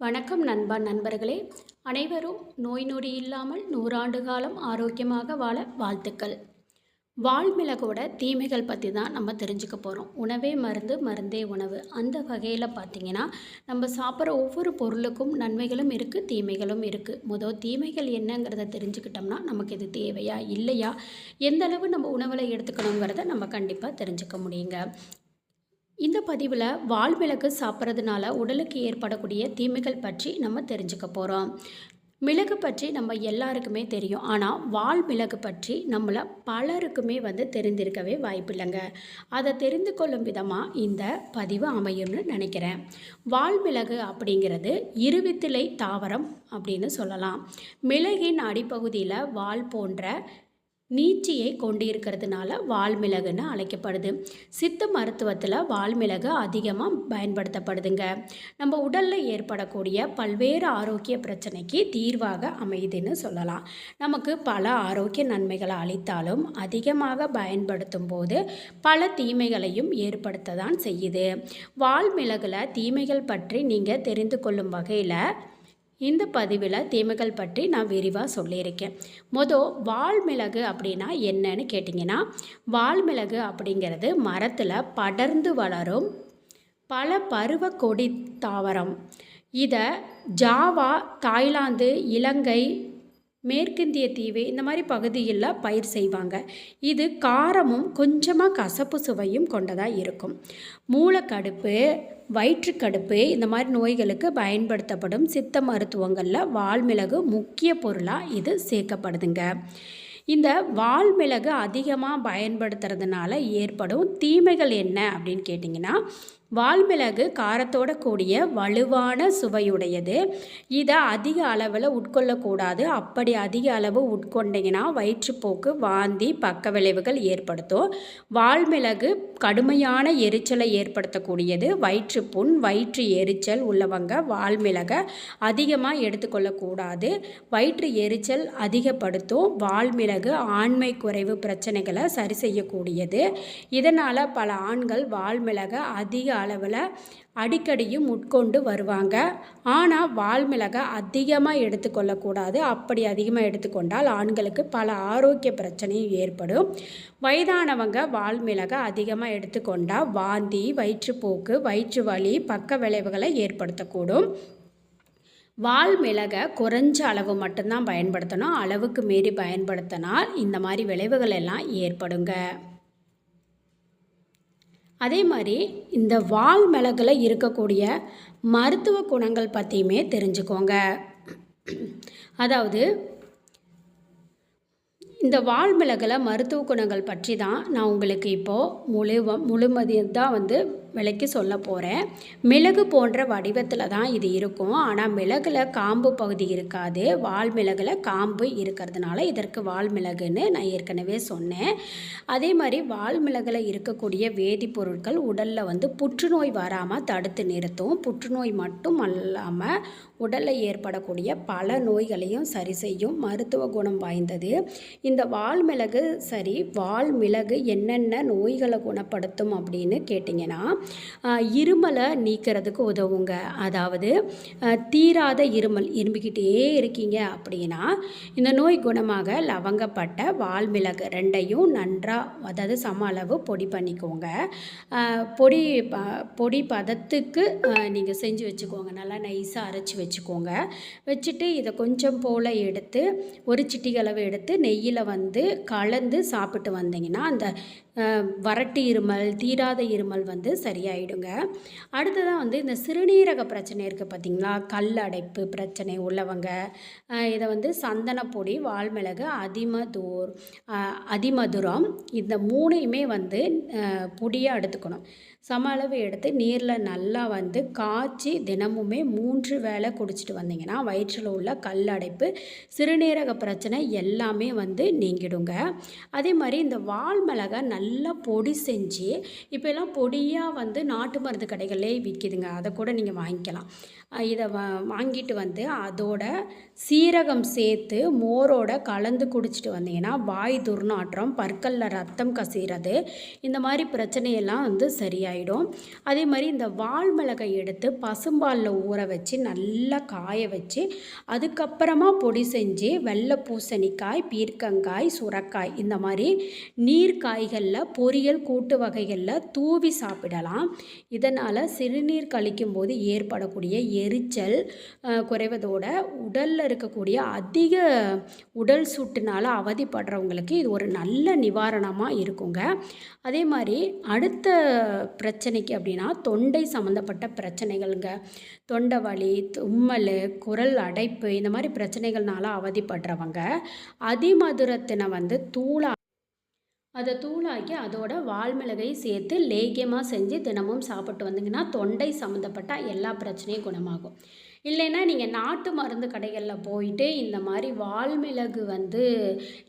வணக்கம் நண்பா நண்பர்களே. அனைவரும் நோய் நொடி இல்லாமல் நூறாண்டு காலம் ஆரோக்கியமாக வாழ வாழ்த்துக்கள். வால்மிளகோட தீமைகள் பற்றி தான் நம்ம தெரிஞ்சுக்க போகிறோம் உணவே மருந்து மருந்தே உணவு. அந்த வகையில் பார்த்திங்கன்னா நம்ம சாப்பிட்ற ஒவ்வொரு பொருளுக்கும் நன்மைகளும் இருக்குது தீமைகளும் இருக்குது முதல் தீமைகள் என்னங்கிறத தெரிஞ்சுக்கிட்டோம்னா நமக்கு இது தேவையா இல்லையா? எந்த அளவு நம்ம உணவில் எடுத்துக்கணுங்கிறத நம்ம கண்டிப்பாக தெரிஞ்சுக்க முடியுங்க. இந்த பதிவில் வால்மிளகு சாப்பிட்றதுனால உடலுக்கு ஏற்படக்கூடிய தீமைகள் பற்றி நம்ம தெரிஞ்சுக்க போகிறோம் மிளகு பற்றி நம்ம எல்லாருக்குமே தெரியும். ஆனால் வால் மிளகு பற்றி நம்மளை பலருக்குமே வந்து தெரிந்திருக்கவே வாய்ப்பில்லைங்க. அதை தெரிந்து கொள்ளும் விதமாக இந்த பதிவு அமையும்னு நினைக்கிறேன். வால் மிளகு அப்படிங்கிறது இருவித்திலை தாவரம் அப்படின்னு சொல்லலாம். மிளகின் அடிப்பகுதியில் வால் போன்ற நீச்சியை கொண்டிருக்கிறதுனால வால்மிளகுன்னு அழைக்கப்படுது. சித்த மருத்துவத்தில் வால்மிளகு அதிகமாக பயன்படுத்தப்படுதுங்க. நம்ம உடலில் ஏற்படக்கூடிய பல்வேறு ஆரோக்கிய பிரச்சனைக்கு தீர்வாக அமையுதுன்னு சொல்லலாம். நமக்கு பல ஆரோக்கிய நன்மைகளை அளித்தாலும் அதிகமாக பயன்படுத்தும் போது பல தீமைகளையும் ஏற்படுத்த தான் செய்யுது. வால்மிளகில் தீமைகள் பற்றி நீங்கள் தெரிந்து கொள்ளும் வகையில் இந்த பதிவில் தீமைகள் பற்றி நான் விரிவாக சொல்லியிருக்கேன். மொதல் வால்மிளகு அப்படின்னா என்னன்னு கேட்டிங்கன்னா வால்மிளகு அப்படிங்கிறது மரத்தில் படர்ந்து வளரும் பல பருவ கொடி தாவரம். இதை ஜாவா தாய்லாந்து இலங்கை மேற்கிந்திய தீவு இந்த மாதிரி பகுதியில் பயிர் செய்வாங்க. இது காரமும் கொஞ்சமாக கசப்பு சுவையும் கொண்டதாக இருக்கும். மூளைக்கடுப்பு வயிற்றுக்கடுப்பு இந்த மாதிரி நோய்களுக்கு பயன்படுத்தப்படும் சித்த மருத்துவங்களில் வால்மிளகு முக்கிய பொருளாக இது சேர்க்கப்படுதுங்க. இந்த வால்மிளகு அதிகமாக பயன்படுத்துறதுனால ஏற்படும் தீமைகள் என்ன அப்படின்னு கேட்டிங்கன்னா வால்மிளகு காரத்தோட கூடிய வலுவான சுவையுடையது. இதை அதிக அளவில் உட்கொள்ளக்கூடாது. அப்படி அதிக அளவு உட்கொண்டிங்கன்னா வயிற்றுப்போக்கு வாந்தி பக்க விளைவுகள் ஏற்படுத்தும். வால்மிளகு கடுமையான எரிச்சலை ஏற்படுத்தக்கூடியது. வயிற்றுப்புண் வயிற்று எரிச்சல் உள்ளவங்க வால்மிளகை அதிகமாக எடுத்துக்கொள்ளக்கூடாது. வயிற்று எரிச்சல் அதிகப்படுத்தும். வால்மிளகு ஆண்மை குறைவு பிரச்சனைகளை சரி செய்யக்கூடியது. இதனால் பல ஆண்கள் வால்மிளகை அதிக அளவில் அடிக்கடியும் உட்கொண்டு வருவாங்க. ஆனால் வால்மிளகை அதிகமாக எடுத்துக்கொள்ளக்கூடாது அப்படி அதிகமாக எடுத்துக்கொண்டால் ஆண்களுக்கு பல ஆரோக்கிய பிரச்சனையும் ஏற்படும். வயதானவங்க வால்மிளகை அதிகமாக எடுத்துக்கொண்டால் வாந்தி வயிற்றுப்போக்கு வயிற்று வலி பக்க விளைவுகளை ஏற்படுத்தக்கூடும். வால் மிளகை குறைஞ்ச அளவு மட்டும்தான் பயன்படுத்தணும். அளவுக்கு மீறி பயன்படுத்தினால் இந்த மாதிரி விளைவுகள் எல்லாம் ஏற்படுங்க. அதே மாதிரி இந்த வால் மிளகில் இருக்கக்கூடிய மருத்துவ குணங்கள் பற்றியுமே தெரிஞ்சுக்கோங்க. அதாவது இந்த வால் மிளகில் மருத்துவ குணங்கள் பற்றி தான் நான் உங்களுக்கு இப்போது முழு முழுமதியம் தான் வந்து விலைக்கு சொல்ல போகிறேன் மிளகு போன்ற வடிவத்தில் தான் இது இருக்கும். ஆனால் மிளகில் காம்பு பகுதி இருக்காது. வால் மிளகில் காம்பு இருக்கிறதுனால இதற்கு வால் மிளகுன்னு நான் ஏற்கனவே சொன்னேன். அதே மாதிரி வால் மிளகில் இருக்கக்கூடிய வேதிப்பொருட்கள் உடலில் வந்து புற்றுநோய் வராமல் தடுத்து நிறுத்தும். புற்றுநோய் மட்டும் அல்லாமல் உடலில் ஏற்படக்கூடிய பல நோய்களையும் சரி செய்யும். மருத்துவ குணம் வாய்ந்தது. இந்த வால் மிளகு சரி வால் மிளகு என்னென்ன நோய்களை குணப்படுத்தும் அப்படின்னு கேட்டிங்கன்னா இருமலை நீக்கிறதுக்கு உதவுங்க. அதாவது தீராத இருமல் இரும்பிக்கிட்டே இருக்கீங்க அப்படின்னா இந்த நோய் குணமாக லவங்கப்பட்ட வால்மிளகு ரெண்டையும் நன்றாக அதாவது சம அளவு பொடி பண்ணிக்கோங்க. பொடி ப பொடி பதத்துக்கு நீங்கள் செஞ்சு வச்சுக்கோங்க. நல்லா நைஸாக அரைச்சி வச்சுக்கோங்க. வச்சுட்டு இதை கொஞ்சம் போல் எடுத்து ஒரு சிட்டிகளவு எடுத்து நெய்யில் வந்து கலந்து சாப்பிட்டு வந்தீங்கன்னா அந்த வறட்டு இருமல் தீராத இருமல் வந்து சரியாயிடுங்க. அடுத்ததாக வந்து இந்த சிறுநீரக பிரச்சனை இருக்குது பார்த்திங்களா கல் அடைப்பு பிரச்சனை உள்ளவங்க இதை வந்து சந்தனப்பொடி வால்மிளகு அதிமதூர் அதிமதுரம் இந்த மூணையுமே வந்து பொடியாக எடுத்துக்கணும். சம அளவு எடுத்து நீரில் நல்லா வந்து காய்ச்சி தினமுமே மூன்று வேளை குடிச்சிட்டு வந்தீங்கன்னா வயிற்றில் உள்ள கல் அடைப்பு சிறுநீரக பிரச்சனை எல்லாமே வந்து நீங்கிடுங்க. அதே மாதிரி இந்த வால் மிளகை நல்லா பொடி செஞ்சு இப்போல்லாம் பொடியாக வந்து நாட்டு மருந்து கடைகளே விற்கிதுங்க அதை கூட நீங்கள் வாங்கிக்கலாம். இதை வா வாங்கிட்டு வந்து அதோட சீரகம் சேர்த்து மோரோட கலந்து குடிச்சிட்டு வந்தீங்கன்னா வாய் துர்நாற்றம் பற்களில் ரத்தம் கசிகிறது இந்த மாதிரி பிரச்சனையெல்லாம் வந்து சரியாயிடும். ஆகிடும் அதே மாதிரி இந்த வால் மிளகை எடுத்து பசும்பாலில் ஊற வச்சு நல்லா காய வச்சு அதுக்கப்புறமா பொடி செஞ்சு வெள்ளை பூசணிக்காய் பீர்க்கங்காய் சுரக்காய் இந்த மாதிரி நீர் காய்களில் பொரியல் கூட்டு வகைகளில் தூவி சாப்பிடலாம். இதனால் சிறுநீர் கழிக்கும் போது ஏற்படக்கூடிய எரிச்சல் குறைவதோடு குறைவதோட உடலில் இருக்கக்கூடிய அதிக உடல் சூட்டுனால் அவதிப்படுறவங்களுக்கு இது ஒரு நல்ல நிவாரணமாக இருக்குங்க. அதே மாதிரி அடுத்த பிரச்சனைக்கு அப்படின்னா தொண்டை சம்மந்தப்பட்ட பிரச்சனைகள்ங்க. தொண்டை வலி தும்மல் குரல் அடைப்பு இந்த மாதிரி பிரச்சனைகள்னால அவதிப்படுறவங்க. அதிமதுரத்தினை வந்து தூளா அதை தூளாக்கி அதோட வால்மிளகை சேர்த்து லேகியமாக செஞ்சு தினமும் சாப்பிட்டு வந்தீங்கன்னா தொண்டை சம்மந்தப்பட்ட எல்லா பிரச்சனையும் குணமாகும். இல்லைன்னா நீங்கள் நாட்டு மருந்து கடைகளில் போயிட்டு இந்த மாதிரி வால்மிளகு வந்து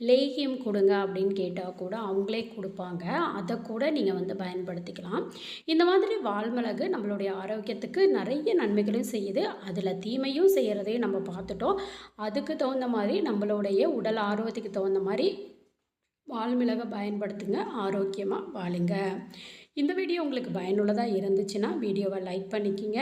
லேகியம் கொடுங்க அப்படின்னு கேட்டால் கூட அவங்களே கொடுப்பாங்க. அதை கூட நீங்கள் வந்து பயன்படுத்திக்கலாம். இந்த மாதிரி வால்மிளகு நம்மளுடைய ஆரோக்கியத்துக்கு நிறைய நன்மைகளும் செய்யுது. அதில் தீமையும் செய்கிறதையும் நம்ம பார்த்துட்டோம். அதுக்கு தகுந்த மாதிரி நம்மளுடைய உடல் ஆரோக்கியத்துக்கு தகுந்த மாதிரி வால்மிளகை பயன்படுத்துங்க. ஆரோக்கியமாக வாழுங்க. இந்த வீடியோ உங்களுக்கு பயனுள்ளதாக இருந்துச்சுன்னா வீடியோவை லைக் பண்ணிக்கிங்க.